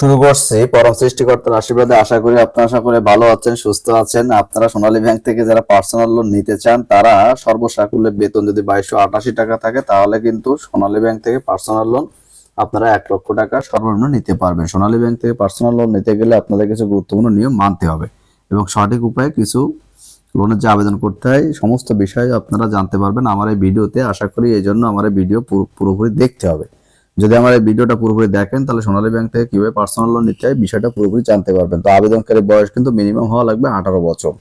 শুরু করছি, পরম সৃষ্টিকর্তার আশীর্বাদে। আশা করি আপনারা সকলে ভালো আছেন, সুস্থ আছেন। আপনারা সোনালী ব্যাংক থেকে যারা পার্সোনাল লোন নিতে চান, তারা সর্বসাকুল্যে বেতন যদি বাইশশো আটাশি টাকা থাকে, তাহলে কিন্তু সোনালী ব্যাংক থেকে পার্সোনাল লোন আপনারা এক লক্ষ টাকা সর্বনিম্ন নিতে পারবেন। সোনালী ব্যাংক থেকে পার্সোনাল লোন নিতে গেলে আপনাদের কিছু গুরুত্বপূর্ণ নিয়ম মানতে হবে এবং সঠিক উপায়ে কিছু লোনের যে আবেদন করতে হয়, সমস্ত বিষয় আপনারা জানতে পারবেন। আমার এই ভিডিওতে আশা করি এই জন্য আমার এই ভিডিও পুরো- পুরোপুরি দেখতে হবে। যদি আমার এই ভিডিওটা পুরোপুরি দেখেন, তাহলে সোনালী ব্যাংক থেকে কীভাবে পার্সোনাল লোন নিতে হয় বিষয়টা পুরোপুরি জানতে পারবেন। তো আবেদনকারী বয়স কিন্তু মিনিমাম হওয়া লাগবে আঠারো বছর।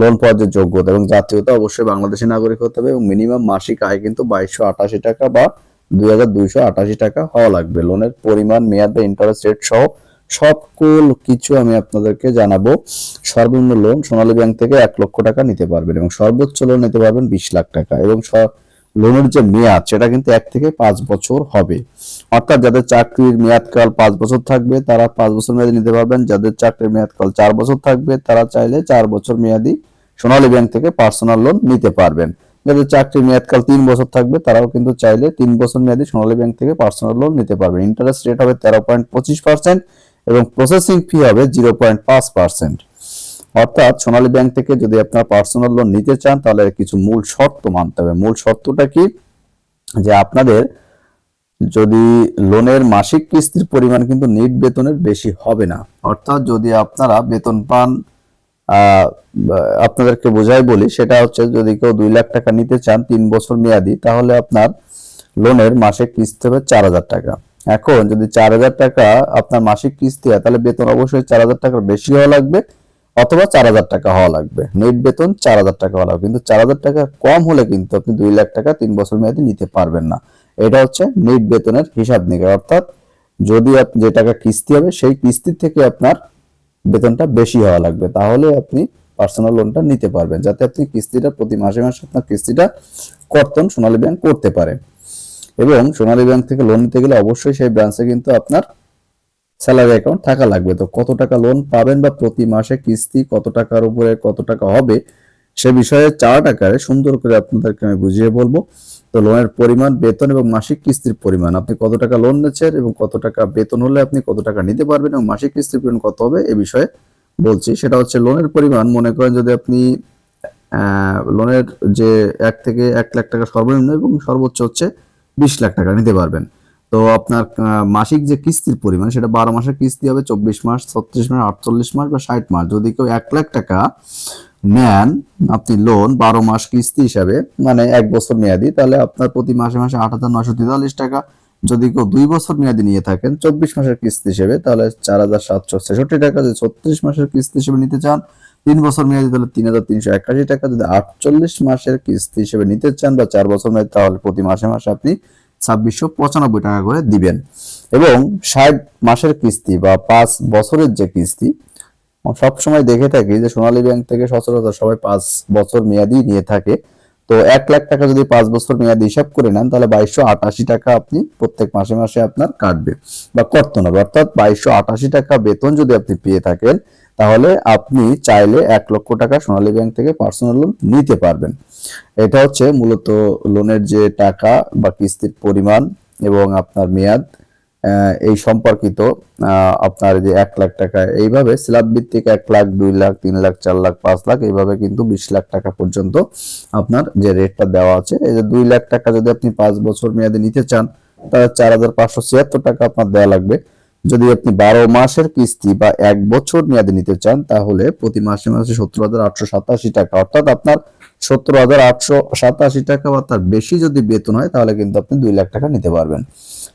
লোন পাওয়ার যে যোগ্যতা এবং জাতীয়তা অবশ্যই বাংলাদেশি নাগরিক হতে হবে এবং মিনিমাম মাসিক আয় কিন্তু বাইশশো আটাশি টাকা বা দুই হাজার দুইশো আটাশি টাকা হওয়া লাগবে। লোনের পরিমাণ, মেয়াদ বা ইন্টারেস্ট রেট সহ সকল কিছু আমি আপনাদেরকে জানাব। সর্বনিম্ন লোন সোনালী ব্যাংক থেকে এক লক্ষ টাকা নিতে পারবেন এবং সর্বোচ্চ লোন নিতে পারবেন বিশ লাখ টাকা এবং লোনের যে মেয়াদ, সেটা কিন্তু এক থেকে পাঁচ বছর হবে। অর্থাৎ যাদের চাকরির মেয়াদকাল পাঁচ বছর থাকবে, তারা পাঁচ বছর মেয়াদি নিতে পারবেন। যাদের চাকরির মেয়াদকাল চার বছর থাকবে, তারা চাইলে চার বছর মেয়াদি সোনালী ব্যাংক থেকে পার্সোনাল লোন নিতে পারবেন। যাদের চাকরির মেয়াদকাল তিন বছর থাকবে, তারাও কিন্তু চাইলে তিন বছর মেয়াদি সোনালী ব্যাংক থেকে পার্সোনাল লোন নিতে পারবেন। ইন্টারেস্ট রেট হবে তেরো পয়েন্ট পঁচিশ পার্সেন্ট এবং প্রসেসিং ফি হবে জিরো পয়েন্ট পাঁচ পার্সেন্ট। অর্থাৎ সোনালী ব্যাংক থেকে যদি আপনার পার্সোনাল লোন নিতে চান, তাহলে কিছু মূল শর্ত মানতে হবে। মূল শর্তটা কি? যে আপনাদের যদি লোনের মাসিক কিস্তির পরিমাণ কিন্তু নিট বেতনের বেশি হবে না, অর্থাৎ যদি আপনারা বেতন পান আপনাদেরকে বোঝাই বলি, সেটা হচ্ছে যদি কেউ দুই লাখ টাকা নিতে চান, তিন বছর মেয়াদি, তাহলে আপনার লোনের মাসিক কিস্তি হবে চার হাজার টাকা। এখন যদি চার হাজার টাকা আপনার মাসিক কিস্তি হয়, তাহলে বেতন অবশ্যই চার হাজার টাকার বেশি হওয়া লাগবে। অথবা চার হাজার টাকা হওয়া লাগবে। নেট বেতন চার হাজার টাকা হওয়া লাগবে। কিন্তু চার হাজার টাকা কম হলে কিন্তু আপনি দুই লাখ টাকা তিন বছর মেয়াদি নিতে পারবেন না। এটা হচ্ছে নেট বেতনের হিসাব নিকাশ। অর্থাৎ যদি আপ- যে টাকা কিস্তি হবে, সেই কিস্তির থেকে আপনার বেতনটা বেশি হওয়া লাগবে। তাহলে আপনি পার্সোনাল লোনটা নিতে পারবেন, যাতে আপনি কিস্তিটা প্রতি মাসে মাসে আপনার কিস্তিটা কর্তন সোনালী ব্যাংক করতে পারে। এবং সোনালী ব্যাংক থেকে লোন নিতে গেলে অবশ্যই সেই ব্রাঞ্চে কিন্তু আপনার স্যালারি অ্যাকাউন্ট থাকা লাগবে। তো কত টাকা লোন পাবেন বা প্রতি মাসে কিস্তি কত টাকার উপরে কত টাকা হবে, সে বিষয়ে চার আকারে সুন্দর করে আপনাদেরকে আমি বুঝিয়ে বলব। তো লোনের পরিমাণ, বেতন এবং মাসিক কিস্তির পরিমাণ। আপনি কত টাকা লোন নিচ্ছেন এবং কত টাকা বেতন হলে আপনি কত টাকা নিতে পারবেন এবং মাসিক কিস্তির পরিমাণ কত হবে এ বিষয়ে বলছি। সেটা হচ্ছে লোনের পরিমাণ। মনে করেন যদি আপনি লোনের যে এক থেকে এক লাখ টাকা সর্বনিম্ন এবং সর্বোচ্চ হচ্ছে বিশ লাখ টাকা নিতে পারবেন। তো আপনার মাসিক যে কিস্তির পরিমাণ, সেটা বারো মাসের কিস্তি হবে, চব্বিশ মাস, ছত্রিশ মাস, আটচল্লিশ মাস বা ষাট মাস। যদি কেউ এক লাখ টাকা নেন, আপনি লোন বারো মাস কিস্তি হিসাবে মানে এক বছর মেয়াদি, তাহলে আপনার প্রতি মাসে মাসে আট হাজার নশো তেতাল্লিশ টাকা। যদি কেউ দুই বছর মেয়াদি নিয়ে থাকেন, চব্বিশ মাসের কিস্তি হিসেবে, তাহলে চার হাজার সাতশো ছেষট্টি টাকা। যদি ছত্রিশ মাসের কিস্তি হিসেবে নিতে চান, তিন বছর মেয়াদি, তাহলে তিন হাজার তিনশো একাশি টাকা। যদি আটচল্লিশ মাসের কিস্তি হিসেবে নিতে চান বা চার বছর মেয়াদি, তাহলে প্রতি মাসে মাসে আপনি ছাব্বিশশো পঁচানব্বই টাকা করে দিবেন। এবং ষাট মাসের কিস্তি বা পাঁচ বছরের যে কিস্তি সব সময় দেখে থাকি যে সোনালী ব্যাংক থেকে সচরাচর সবাই পাঁচ বছর মেয়াদি নিয়ে থাকে। তো এক লাখ টাকা যদি পাঁচ বছর মেয়াদি হিসাব করে নেন, তাহলে বাইশশো আটাশি টাকা আপনি প্রত্যেক মাসে মাসে আপনার কাটবে বা কর্তন হবে। অর্থাৎ বাইশশো আটাশি টাকা বেতন যদি আপনি পেয়ে থাকেন তাহলে আপনি চাইলে এক লক্ষ টাকা সোনালী ব্যাংক থেকে পার্সোনাল লোন নিতে পারবেন। এটা হচ্ছে মূলত লোনের যে টাকা বা কিস্তির পরিমাণ এবং আপনার মেয়াদ এই সম্পর্কিত আপনার যে এক লাখ টাকা, এইভাবে স্ল্যাব ভিত্তিক এক লাখ, দুই লাখ, তিন লাখ, চার লাখ, পাঁচ লাখ, এইভাবে কিন্তু বিশ লাখ টাকা পর্যন্ত আপনার যে রেটটা দেওয়া আছে, এই যে দুই লাখ টাকা যদি আপনি পাঁচ বছর মেয়াদে নিতে চান, তাহলে চার হাজার পাঁচশো ছিয়াত্তর টাকা আপনার দেওয়া লাগবে। যদি আপনি বারো মাসের কিস্তি বা এক বছর মেয়াদে নিতে চান, তাহলে প্রতি মাসে মাসে সত্তর হাজার আটশো সাতাশি টাকা। অর্থাৎ আপনার সত্তর হাজার আটশো সাতাশি টাকা বা তার বেশি যদি বেতন হয়, তাহলে কিন্তু আপনি দুই লাখ টাকা নিতে পারবেন।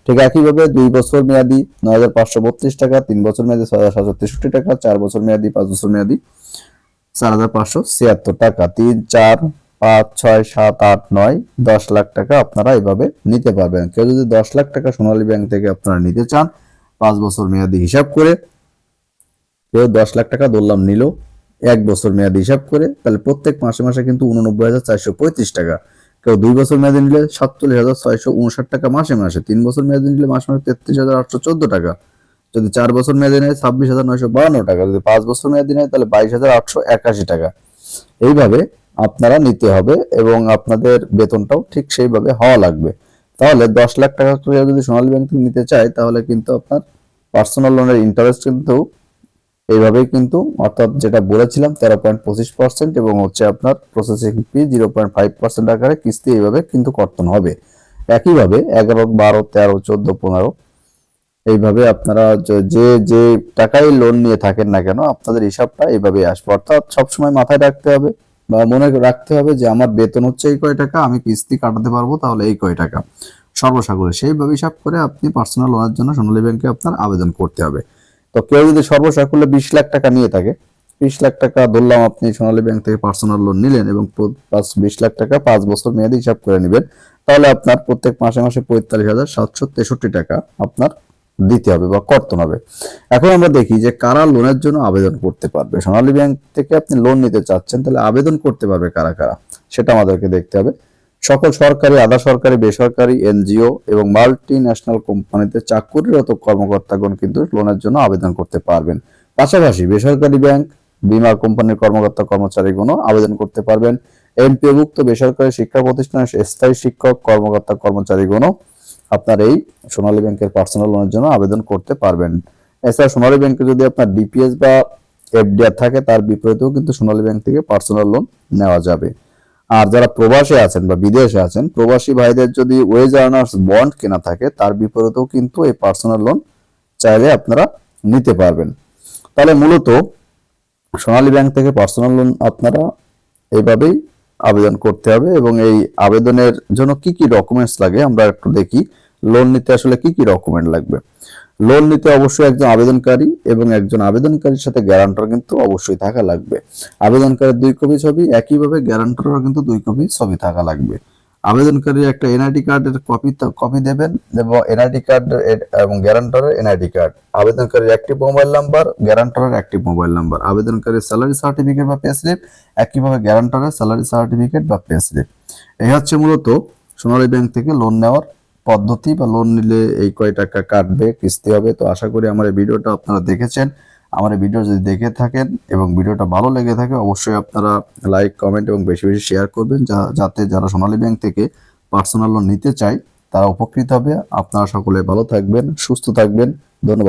ঠিক একইভাবে দুই বছর মেয়াদি নয় হাজার পাঁচশো বত্রিশ টাকা, তিন বছর মেয়াদি ছয় হাজার সাতশো তেষট্টি টাকা, চার বছর মেয়াদি, পাঁচ বছর মেয়াদি চার হাজার পাঁচশো ছিয়াত্তর টাকা। তিন, চার, পাঁচ, ছয়, সাত, আট, নয়, দশ লাখ টাকা আপনারা এইভাবে নিতে পারবেন। কেউ যদি দশ লাখ টাকা সোনালী ব্যাংক থেকে আপনারা নিতে চান পাঁচ বছর মেয়াদি হিসাব করে কেউ দশ লাখ টাকা ধরলাম, নিল, এক বছর মেয়াদি হিসাব করে, তাহলে প্রত্যেক মাসে মাসে কিন্তু উননব্বই হাজার চারশো পঁয়ত্রিশ টাকা। কেউ দুই বছর মেয়াদি নিলে সাতচল্লিশ হাজার ছয়শো উনষাট টাকা মাসে মাসে, তিন বছর মেয়াদি নিলে মাসে মাসে তেত্রিশ হাজার আটশো চোদ্দ টাকা। যদি চার বছর মেয়াদি নেয়, ছাব্বিশ হাজার নয়শো বাহান্ন টাকা। যদি পাঁচ বছর মেয়াদি নেয়, তাহলে বাইশ হাজার আটশো একাশি টাকা। এইভাবে আপনারা নিতে হবে এবং আপনাদের বেতনটাও ঠিক সেইভাবে হওয়া লাগবে। তাহলে দশ লাখ টাকা করে যদি সোনালী ব্যাংক থেকে নিতে চায়, তাহলে কিন্তু আপনার পার্সোনাল লোনের ইন্টারেস্ট কিন্তু এইভাবেই কিন্তু, অর্থাৎ যেটা বলেছিলাম, তেরো পয়েন্ট পঁচিশ পার্সেন্ট এবং হচ্ছে আপনার processing fee zero point five percent আকারে কিস্তি এইভাবে কিন্তু কর্তন হবে। একইভাবে এগারো, বারো, তেরো, চোদ্দ, পনেরো, এইভাবে আপনারা যে যে টাকায় লোন নিয়ে থাকেন না কেন, আপনাদের হিসাবটা এইভাবেই আসবে। অর্থাৎ সবসময় মাথায় রাখতে হবে। বা মনে রাখতে হবে যে আমার বেতন হচ্ছে এই কয় টাকা, আমি কিস্তি কাটাতে পারব তাহলে এই কয় টাকা। সর্বসাকুল্যে সেইভাবে হিসাব করে আপনি পার্সোনাল লোনের জন্য সোনালী ব্যাংকে আপনার আবেদন করতে হবে। তো কেউ যদি সর্বসাকুল্যে বিশ লাখ টাকা নিয়ে থাকে, বিশ লাখ টাকা ধরলাম আপনি সোনালী ব্যাংক থেকে পার্সোনাল লোন নিলেন এবং পাঁচ, বিশ লাখ টাকা পাঁচ বছর মেয়াদি হিসাব করে নেবেন, তাহলে আপনার প্রত্যেক মাসে মাসে পঁয়তাল্লিশ হাজার সাতশো তেষট্টি টাকা আপনার দিতে হবে বা কর্তন হবে। এখন আমরা দেখি যে কারা লোনের জন্য আবেদন করতে পারবে। সোনালী ব্যাংক থেকে আপনি লোন নিতে চাচ্ছেন, তাহলে আবেদন করতে পারবে কারা কারা? সেটা আমাদেরকে দেখতে হবে। সকল সরকারি, আধা সরকারি, বেসরকারি, এনজিও এবং মাল্টি ন্যাশনাল কোম্পানিতে চাকুরিরত কর্মকর্তাগণ কিন্তু লোনের জন্য আবেদন করতে পারবেন। পাশাপাশি বেসরকারি ব্যাংক, বীমা কোম্পানির কর্মকর্তা, কর্মচারীগণও আবেদন করতে পারবেন। এমপিওভুক্ত বেসরকারি শিক্ষা প্রতিষ্ঠানের স্থায়ী শিক্ষক, কর্মকর্তা, কর্মচারীগণও আপনার এই সোনালী ব্যাংকের পার্সোনাল লোনের জন্য আবেদন করতে পারবেন। এছাড়া সোনালী ব্যাংকে যদি আপনার ডিপিএস বা এফডিআর থাকে, তার বিপরীতেও কিন্তু সোনালী ব্যাংক থেকে পার্সোনাল লোন নেওয়া যাবে। আর যারা প্রবাসে আছেন বা বিদেশে আছেন, প্রবাসী ভাইদের যদি ওয়েজ আর্নার্স বন্ড কেনা থাকে, তার বিপরীতেও কিন্তু এই পার্সোনাল লোন চাইলে আপনারা নিতে পারবেন। তাহলে মূলত সোনালী ব্যাংক থেকে পার্সোনাল লোন আপনারা এইভাবেই আবেদন করতে হবে এবং এই আবেদনের জন্য কি কি ডকুমেন্টস লাগে আমরা একটু দেখি। লোন নিতে আসলে কি কি ডকুমেন্ট লাগবে? লোন নিতে অবশ্যই একজন আবেদনকারী এবং একজন আবেদনকারীর সাথে গ্যারান্টার কিন্তু অবশ্যই থাকা লাগবে। আবেদনকারীর দুই কপি ছবি, একইভাবে গ্যারান্টারও কিন্তু দুই কপি ছবি থাকা লাগবে। আবেদনকারীর একটা এনআইডি কার্ডের কপি কপি দেবেন এবং এনআইডি কার্ড এবং গ্যারান্টরের এনআইডি কার্ড আবেদনকারীর একটি মোবাইল নাম্বার গ্যারান্টরের একটি মোবাইল নাম্বার আবেদনকারীর স্যালারি সার্টিফিকেট বা পে একইভাবে গ্যারান্টরের স্যালারি সার্টিফিকেট বা পে স্লিপ এই হচ্ছে মূলত সোনালী ব্যাংক থেকে লোন নেওয়ার পদ্ধতি বা লোন নিলে এই কয় টাকা কাটবে, কিস্তি হবে। তো আশা করি আমার এই ভিডিওটা আপনারা দেখেছেন। আমার এই ভিডিও যদি দেখে থাকেন এবং ভিডিওটা ভালো লেগে থাকে, অবশ্যই আপনারা লাইক কমেন্ট এবং বেশি বেশি শেয়ার করবেন, যা- যাতে যারা সোনালী ব্যাংক থেকে পার্সোনাল লোন নিতে চায়, তারা উপকৃত হবে। আপনারা সকলে ভালো থাকবেন, সুস্থ থাকবেন। ধন্যবাদ।